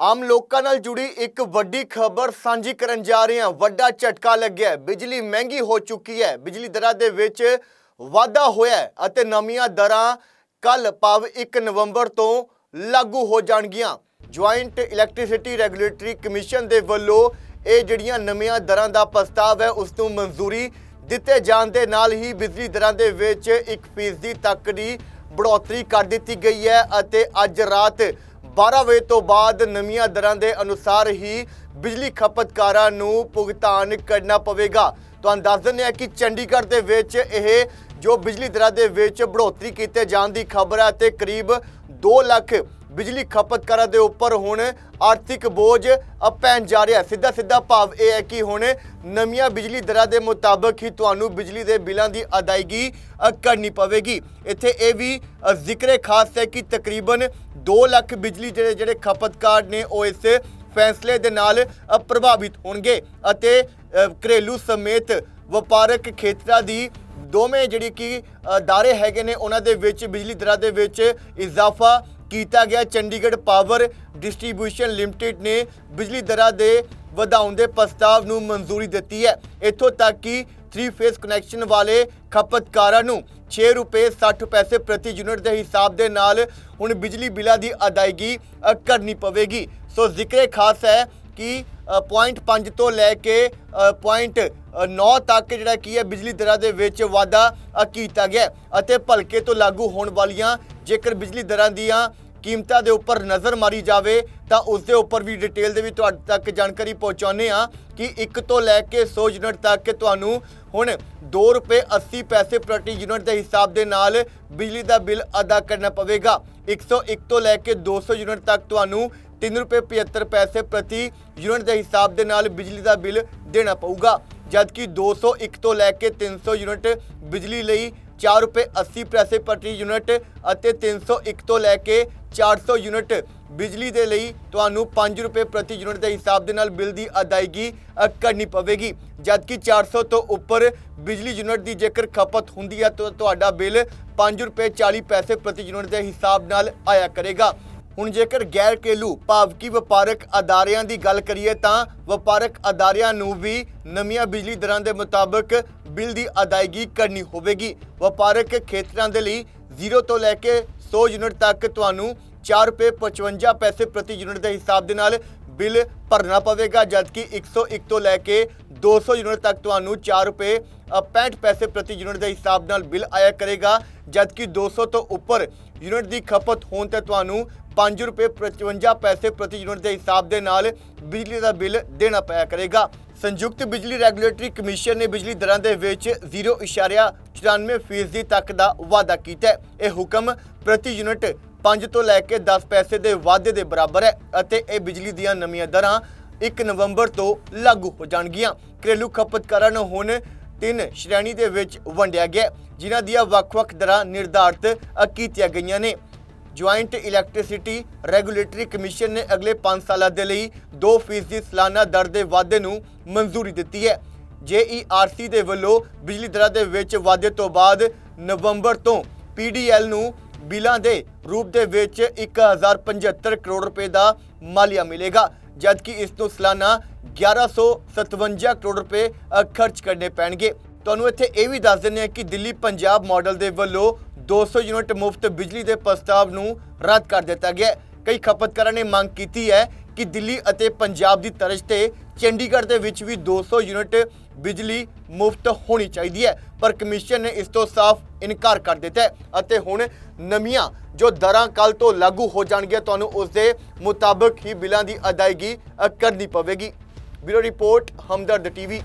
ਆਮ ਲੋਕਾਂ ਨਾਲ ਜੁੜੀ ਇੱਕ ਵੱਡੀ ਖਬਰ ਸਾਂਝੀ ਕਰਨ ਜਾ ਰਹੇ ਹਾਂ। ਵੱਡਾ ਝਟਕਾ ਲੱਗਿਆ ਬਿਜਲੀ ਮਹਿੰਗੀ ਹੋ ਚੁੱਕੀ ਹੈ। ਬਿਜਲੀ ਦਰਾਂ ਦੇ ਵਿੱਚ ਵਾਧਾ ਹੋਇਆ ਅਤੇ ਨਵੀਆਂ ਦਰਾਂ ਕੱਲ ਭਾਵ 1 ਨਵੰਬਰ ਤੋਂ ਲਾਗੂ ਹੋ ਜਾਣਗੀਆਂ। ਜੁਆਇੰਟ ਇਲੈਕਟ੍ਰਿਸਿਟੀ ਰੈਗੂਲੇਟਰੀ ਕਮਿਸ਼ਨ ਦੇ ਵੱਲੋਂ ਇਹ ਜਿਹੜੀਆਂ ਨਵੀਆਂ ਦਰਾਂ ਦਾ ਪ੍ਰਸਤਾਵ ਹੈ, ਉਸ ਨੂੰ ਮਨਜ਼ੂਰੀ ਦਿੱਤੇ ਜਾਣ ਦੇ ਨਾਲ ਹੀ ਬਿਜਲੀ ਦਰਾਂ ਦੇ ਵਿੱਚ 1% ਤੱਕ ਦੀ ਬੜੋਤਰੀ ਕਰ ਦਿੱਤੀ ਗਈ ਹੈ ਅਤੇ ਅੱਜ ਰਾਤ 12 ਵਜੇ ਤੋਂ ਬਾਅਦ ਨਵੀਆਂ ਦਰਾਂ ਦੇ ਅਨੁਸਾਰ ਹੀ ਬਿਜਲੀ ਖਪਤਕਾਰਾਂ ਨੂੰ ਭੁਗਤਾਨ ਕਰਨਾ ਪਵੇਗਾ। ਤੁਹਾਨੂੰ ਦੱਸ ਦਿੰਦੇ ਹਾਂ ਕਿ ਚੰਡੀਗੜ੍ਹ ਦੇ ਵਿੱਚ ਇਹ ਜੋ ਬਿਜਲੀ ਦਰਾਂ ਦੇ ਵਿੱਚ ਬੜੋਤਰੀ ਕੀਤੇ ਜਾਣ ਦੀ ਖਬਰ ਹੈ ਤੇ ਕਰੀਬ 2 ਲੱਖ ਬਿਜਲੀ ਖਪਤਕਾਰਾਂ ਦੇ ਉੱਪਰ ਹੁਣ ਆਰਥਿਕ ਬੋਝ ਪੈਣ ਜਾ ਰਿਹਾ ਸਿੱਧਾ ਸਿੱਧਾ ਭਾਵ ਇਹ ਹੈ ਕਿ ਹੁਣ ਨਵੀਆਂ ਬਿਜਲੀ ਦਰਾਂ ਦੇ ਮੁਤਾਬਕ ਹੀ ਤੁਹਾਨੂੰ ਬਿਜਲੀ ਦੇ ਬਿੱਲਾਂ ਦੀ ਅਦਾਇਗੀ ਕਰਨੀ ਪਵੇਗੀ। ਇੱਥੇ ਇਹ ਵੀ ਅ, ਜ਼ਿਕਰੇ ਖਾਸ ਹੈ ਕਿ ਤਕਰੀਬਨ 2 ਲੱਖ ਬਿਜਲੀ ਜਿਹੜੇ ਜਿਹੜੇ ਖਪਤਕਾਰ ਨੇ ਉਹ ਇਸ ਫੈਸਲੇ ਦੇ ਨਾਲ ਪ੍ਰਭਾਵਿਤ ਹੋਣਗੇ ਅਤੇ ਘਰੇਲੂ ਸਮੇਤ ਵਪਾਰਕ ਖੇਤਰਾਂ ਦੀ ਦੋਵੇਂ ਜਿਹੜੀ ਕਿ ਅਦਾਰੇ ਹੈਗੇ ਨੇ ਉਹਨਾਂ ਦੇ ਵਿੱਚ ਬਿਜਲੀ ਦਰਾਂ ਦੇ ਵਿੱਚ ਇਜ਼ਾਫਾ ਕੀਤਾ ਗਿਆ। ਚੰਡੀਗੜ੍ਹ ਪਾਵਰ ਡਿਸਟ੍ਰੀਬਿਊਸ਼ਨ ਲਿਮਟਿਡ ਨੇ ਬਿਜਲੀ ਦਰਾਂ ਦੇ ਵਧਾਉਣ ਦੇ ਪ੍ਰਸਤਾਵ ਨੂੰ ਮਨਜ਼ੂਰੀ ਦਿੱਤੀ ਹੈ। ਇੱਥੋਂ ਤੱਕ ਕਿ 3 ਫੇਸ ਕਨੈਕਸ਼ਨ ਵਾਲੇ ਖਪਤਕਾਰਾਂ ਨੂੰ 6 ਰੁਪਏ 60 ਪੈਸੇ ਪ੍ਰਤੀ ਯੂਨਿਟ ਦੇ ਹਿਸਾਬ ਦੇ ਨਾਲ ਹੁਣ ਬਿਜਲੀ ਬਿੱਲਾਂ ਦੀ ਅਦਾਇਗੀ ਕਰਨੀ ਪਵੇਗੀ। ਸੋ ਜ਼ਿਕਰੇ ਖਾਸ ਹੈ ਕਿ ਅ, ਪੁਆਇੰਟ 5 ਤੋਂ ਲੈ ਕੇ ਅ, ਪੁਆਇੰਟ 9 ਤੱਕ ਜਿਹੜਾ ਕੀ ਹੈ ਬਿਜਲੀ ਦਰਾਂ ਦੇ ਵਿੱਚ ਵਾਧਾ ਕੀਤਾ ਗਿਆ ਅਤੇ ਭਲਕੇ ਤੋਂ ਲਾਗੂ ਹੋਣ ਵਾਲੀਆਂ ਜੇਕਰ ਬਿਜਲੀ ਦਰਾਂ ਦੀਆਂ ਕੀਮਤਾਂ ਦੇ ਉੱਪਰ ਨਜ਼ਰ ਮਾਰੀ ਜਾਵੇ, ਤਾਂ ਉਸ ਦੇ ਉੱਪਰ ਵੀ ਡਿਟੇਲ ਦੇ ਵੀ ਤੁਹਾਡੇ ਤੱਕ ਜਾਣਕਾਰੀ ਪਹੁੰਚਾਉਂਦੇ ਆ ਕਿ 1 ਤੋਂ ਲੈ ਕੇ 100 ਯੂਨਿਟ ਤੱਕ ਤੁਹਾਨੂੰ ਹੁਣ 2 ਰੁਪਏ 80 ਪੈਸੇ ਪ੍ਰਤੀ ਯੂਨਿਟ ਦੇ ਹਿਸਾਬ ਦੇ ਨਾਲ ਬਿਜਲੀ ਦਾ ਬਿੱਲ ਅਦਾ ਕਰਨਾ ਪਵੇਗਾ। 101 ਤੋਂ ਲੈ ਕੇ 200 ਯੂਨਿਟ ਤੱਕ ਤੁਹਾਨੂੰ 3 ਰੁਪਏ 75 ਪੈਸੇ ਪ੍ਰਤੀ ਯੂਨਿਟ ਦੇ ਹਿਸਾਬ ਦੇ ਨਾਲ ਬਿਜਲੀ ਦਾ ਬਿੱਲ ਦੇਣਾ ਪਊਗਾ। ਜਦਕਿ 201 ਤੋਂ ਲੈ ਕੇ 300 ਯੂਨਿਟ ਬਿਜਲੀ ਲਈ 4 ਰੁਪਏ 80 ਪੈਸੇ ਪ੍ਰਤੀ ਯੂਨਿਟ ਅਤੇ 301 ਤੋਂ ਲੈ ਕੇ 400 ਯੂਨਿਟ ਬਿਜਲੀ ਦੇ ਲਈ ਤੁਹਾਨੂੰ 5 ਰੁਪਏ ਪ੍ਰਤੀ ਯੂਨਿਟ ਦੇ ਹਿਸਾਬ ਦੇ ਨਾਲ ਬਿੱਲ ਦੀ ਅਦਾਇਗੀ ਕਰਨੀ ਪਵੇਗੀ। ਜਦਕਿ 400 ਤੋਂ ਉੱਪਰ ਬਿਜਲੀ ਯੂਨਿਟ ਦੀ ਜੇਕਰ ਖਪਤ ਹੁੰਦੀ ਹੈ ਤਾਂ ਤੁਹਾਡਾ ਬਿੱਲ 5 ਰੁਪਏ 40 ਪੈਸੇ ਪ੍ਰਤੀ ਯੂਨਿਟ ਦੇ ਹਿਸਾਬ ਨਾਲ ਆਇਆ ਕਰੇਗਾ। ਹੁਣ ਜੇਕਰ ਗੈਰ ਘਰੇਲੂ ਭਾਵ ਕਿ ਵਪਾਰਕ ਅਦਾਰਿਆਂ ਦੀ ਗੱਲ ਕਰੀਏ ਤਾਂ ਵਪਾਰਕ ਅਦਾਰਿਆਂ ਨੂੰ ਵੀ ਨਵੀਆਂ ਬਿਜਲੀ ਦਰਾਂ ਦੇ ਮੁਤਾਬਕ ਬਿੱਲ ਦੀ ਅਦਾਇਗੀ ਕਰਨੀ ਹੋਵੇਗੀ। ਵਪਾਰਕ ਖੇਤਰਾਂ ਦੇ ਲਈ 0 ਤੋਂ ਲੈ ਕੇ 100 ਯੂਨਿਟ ਤੱਕ ਤੁਹਾਨੂੰ 4 ਰੁਪਏ 55 ਪੈਸੇ ਪ੍ਰਤੀ ਯੂਨਿਟ ਦੇ ਹਿਸਾਬ ਦੇ ਨਾਲ ਬਿੱਲ ਭਰਨਾ ਪਵੇਗਾ, ਜਦਕਿ 101 ਤੋਂ ਲੈ ਕੇ 200 ਯੂਨਿਟ ਤੱਕ ਤੁਹਾਨੂੰ 4 ਰੁਪਏ 65 ਪੈਸੇ ਪ੍ਰਤੀ ਯੂਨਿਟ ਦੇ ਹਿਸਾਬ ਨਾਲ ਬਿੱਲ ਆਇਆ ਕਰੇਗਾ, ਜਦਕਿ 200 ਤੋਂ ਉੱਪਰ ਯੂਨਿਟ ਦੀ ਖਪਤ ਹੋਣ ਤੇ ਤੁਹਾਨੂੰ 5 ਰੁਪਏ 55 ਪੈਸੇ ਪ੍ਰਤੀ ਯੂਨਿਟ ਦੇ ਹਿਸਾਬ ਦੇ ਨਾਲ ਬਿਜਲੀ ਦਾ ਬਿੱਲ ਦੇਣਾ ਪਿਆ ਕਰੇਗਾ। ਸੰਯੁਕਤ ਬਿਜਲੀ ਰੈਗੂਲੇਟਰੀ ਕਮਿਸ਼ਨ ਨੇ ਬਿਜਲੀ ਦਰਾਂ ਦੇ ਵਿੱਚ 0.94% ਤੱਕ ਦਾ ਵਾਅਦਾ ਕੀਤਾ ਹੈ। ਇਹ ਹੁਕਮ ਪ੍ਰਤੀ ਯੂਨਿਟ 5 ਤੋਂ ਲੈ ਕੇ 10 ਪੈਸੇ ਦੇ ਵਾਧੇ ਦੇ ਬਰਾਬਰ ਹੈ ਅਤੇ ਇਹ ਬਿਜਲੀ ਦੀਆਂ ਨਵੀਆਂ ਦਰਾਂ 1 ਨਵੰਬਰ ਤੋਂ ਲਾਗੂ ਹੋ ਜਾਣਗੀਆਂ। ਘਰੇਲੂ ਖਪਤਕਾਰਾਂ ਨੂੰ ਹੁਣ ਤਿੰਨ ਸ਼੍ਰੇਣੀ ਦੇ ਵਿੱਚ ਵੰਡਿਆ ਗਿਆ ਜਿਨ੍ਹਾਂ ਦੀਆਂ ਵੱਖ-ਵੱਖ ਦਰਾਂ ਨਿਰਧਾਰਤ ਕੀਤੀਆਂ ਗਈਆਂ ਨੇ। ਜੁਆਇੰਟ ਇਲੈਕਟ੍ਰਿਸਿਟੀ ਰੈਗੂਲੇਟਰੀ ਕਮਿਸ਼ਨ ਨੇ ਅਗਲੇ 5 ਸਾਲਾਂ ਦੇ ਲਈ 2% ਸਾਲਾਨਾ ਦਰ ਦੇ ਵਾਧੇ ਨੂੰ ਮਨਜ਼ੂਰੀ ਦਿੱਤੀ ਹੈ। ਜੇਈਆਰਸੀ ਦੇ ਵੱਲੋਂ ਬਿਜਲੀ ਦਰਾਂ ਦੇ ਵਿੱਚ ਵਾਧੇ ਤੋਂ ਬਾਅਦ ਨਵੰਬਰ ਤੋਂ ਪੀਡੀਐਲ ਨੂੰ ਬਿੱਲਾਂ ਦੇ ਰੂਪ ਦੇ ਵਿੱਚ 1075 ਕਰੋੜ ਰੁਪਏ ਦਾ ਮਾਲੀਆ ਮਿਲੇਗਾ, ਜਦਕਿ ਇਸ ਨੂੰ ਸਾਲਾਨਾ 1157 ਕਰੋੜ ਰੁਪਏ ਖਰਚ ਕਰਨੇ ਪੈਣਗੇ। ਤੁਹਾਨੂੰ ਇੱਥੇ ਇਹ ਵੀ ਦੱਸ ਦਿੰਦੇ ਹਾਂ ਕਿ ਦਿੱਲੀ ਪੰਜਾਬ ਮਾਡਲ ਦੇ ਵੱਲੋਂ 200 ਯੂਨਿਟ ਮੁਫਤ ਬਿਜਲੀ ਦੇ ਪ੍ਰਸਤਾਵ ਨੂੰ ਰੱਦ ਕਰ ਦਿੱਤਾ ਗਿਆ ਕਈ ਖਪਤਕਾਰਾਂ ਨੇ ਮੰਗ ਕੀਤੀ ਹੈ ਕਿ ਦਿੱਲੀ ਅਤੇ ਪੰਜਾਬ ਦੀ ਤਰਜ਼ ਤੇ ਚੰਡੀਗੜ੍ਹ ਦੇ ਵਿੱਚ ਵੀ 200 ਯੂਨਿਟ ਬਿਜਲੀ ਮੁਫਤ ਹੋਣੀ ਚਾਹੀਦੀ ਹੈ, ਪਰ ਕਮਿਸ਼ਨ ਨੇ ਇਸ ਤੋਂ ਸਾਫ਼ ਇਨਕਾਰ ਕਰ ਦਿੱਤਾ ਹੈ ਅਤੇ ਹੁਣ ਨਵੀਆਂ ਜੋ ਦਰਾਂ ਕੱਲ ਤੋਂ ਲਾਗੂ ਹੋ ਜਾਣਗੀਆਂ, ਤੁਹਾਨੂੰ ਉਸ ਦੇ ਮੁਤਾਬਕ ਹੀ ਬਿੱਲਾਂ ਦੀ ਅਦਾਇਗੀ ਕਰਨੀ ਪਵੇਗੀ। Bureau report, Hamdard TV.